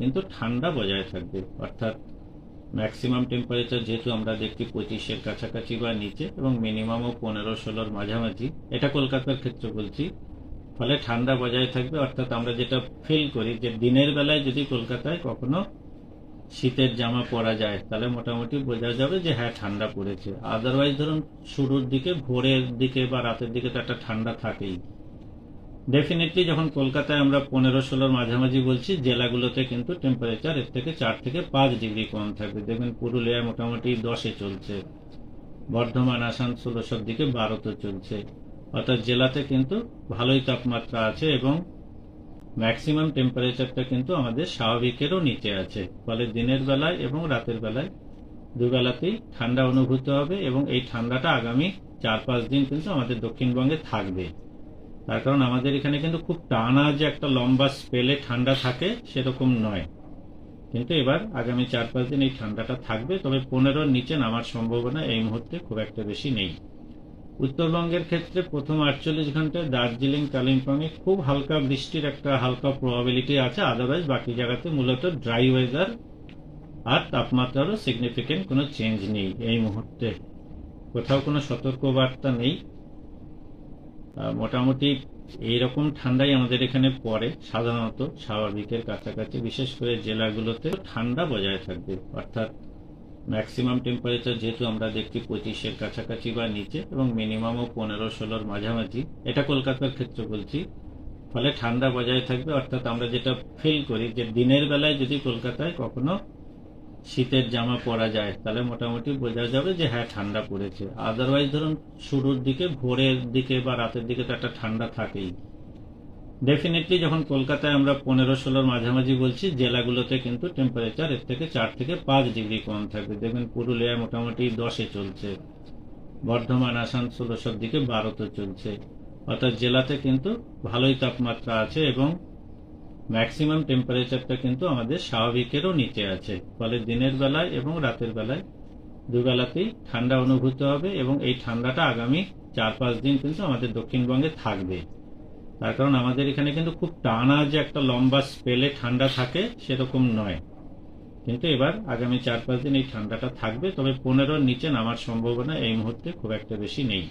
কিন্তু ঠান্ডা বজায় থাকবে, অর্থাৎ ম্যাক্সিমাম টেম্পারেচার যেহেতু আমরা দেখি পঁচিশের কাছাকাছি বা নিচে, এবং মিনিমামও পনেরো ষোলোর মাঝামাঝি, এটা কলকাতার ক্ষেত্রে বলছি। ফলে ঠান্ডা বজায় থাকবে, অর্থাৎ আমরা যেটা ফিল করি যে দিনের বেলায় যদি কলকাতায় কখনো শীতের জামা পরা যায়, তাহলে মোটামুটি বোঝা যাবে যে হ্যাঁ ঠান্ডা পড়েছে। আদারওয়াইজ ধরুন শুরুর দিকে, ভোরের দিকে বা রাতের দিকে তো একটা ঠান্ডা থাকেই। ডেফিনেটলি যখন কলকাতায় আমরা পনেরো ষোলোর মাঝামাঝি বলছি, জেলাগুলোতে কিন্তু টেম্পারেচার এর থেকে চার থেকে পাঁচ ডিগ্রি কম থাকবে। দেখবেন পুরুলিয়ায় মোটামুটি দশে চলছে। বর্ধমান, আসানসোল সব দিকে বারোতে চলছে। অর্থাৎ জেলাতে কিন্তু ভালোই তাপমাত্রা আছে এবং ম্যাক্সিমাম টেম্পারেচারটা কিন্তু আমাদের স্বাভাবিকেরও নিচে আছে। ফলে দিনের বেলায় এবং রাতের বেলায় দুবেলাতেই ঠান্ডা অনুভূত হবে এবং এই ঠান্ডাটা আগামী চার পাঁচ দিন কিন্তু আমাদের দক্ষিণবঙ্গে থাকবে। তার কারণ আমাদের এখানে কিন্তু খুব টানা যে একটা লম্বা স্পেলে ঠান্ডা থাকে, সেরকম নয়। কিন্তু এবার আগামী চার পাঁচ দিন এই ঠান্ডাটা থাকবে, তবে পনেরোর নিচে নামার সম্ভাবনা এই মুহূর্তে খুব একটা বেশি নেই। উত্তরবঙ্গের ক্ষেত্রে প্রথম আটচল্লিশ ঘন্টায় দার্জিলিং, কালিম্পংয়ে খুব হালকা বৃষ্টির একটা হালকা প্রবাবিলিটি আছে। আদারওয়াইজ বাকি জায়গাতে মূলত ড্রাই ওয়েদার আর তাপমাত্রারও সিগনিফিকেন্ট কোনো চেঞ্জ নেই এই মুহূর্তে। কোথাও কোনো সতর্কবার্তা নেই। মোটামুটি এইরকম ঠান্ডাই আমাদের এখানে পড়ে, সাধারণত স্বাভাবিকের কাছাকাছি, বিশেষ করে জেলাগুলোতে ঠান্ডা বজায় থাকবে, অর্থাৎ ম্যাক্সিমাম টেম্পারেচার যেহেতু আমরা দেখছি পঁচিশের কাছাকাছি বা নিচে, এবং মিনিমামও পনেরো, ষোলোর মাঝামাঝি, এটা কলকাতার ক্ষেত্রে বলছি। ফলে ঠান্ডা বজায় থাকবে, অর্থাৎ আমরা যেটা ফিল করি যে দিনের বেলায় যদি কলকাতায় কখনো শীতের জামা পরা যায়, তাহলে মোটামুটি বোঝা যাবে যে হ্যাঁ ঠান্ডা পড়েছে। আদারওয়াইজ ধরুন, শুরুর দিকে, ভোরের দিকে বা রাতের দিকে তো একটা ঠান্ডা থাকেই। ডেফিনেটলি যখন কলকাতায় আমরা পনেরো ষোলোর মাঝামাঝি বলছি, জেলাগুলোতে কিন্তু টেম্পারেচার এর থেকে চার থেকে পাঁচ ডিগ্রি কম থাকবে। দেখবেন পুরুলিয়ায় মোটামুটি দশে চলছে। বর্ধমান, আসানসোল সব দিকে বারোতে চলছে। অর্থাৎ জেলাতে কিন্তু ভালোই তাপমাত্রা আছে এবং ম্যাক্সিমাম টেম্পারেচারটা কিন্তু আমাদের স্বাভাবিকেরও নিচে আছে। ফলে দিনের বেলায় এবং রাতের বেলায় দুবেলাতেই ঠান্ডা অনুভূত হবে এবং এই ঠান্ডাটা আগামী চার পাঁচ দিন কিন্তু আমাদের দক্ষিণবঙ্গে থাকবে। তার কারণ আমাদের এখানে কিন্তু খুব টানা যে একটা লম্বা স্পেলে ঠান্ডা থাকে সেরকম নয়। কিন্তু এবার আগামী চার পাঁচ দিন এই ঠান্ডাটা থাকবে, তবে পনেরোর নিচে নামার সম্ভাবনা এই মুহূর্তে খুব একটা বেশি নেই।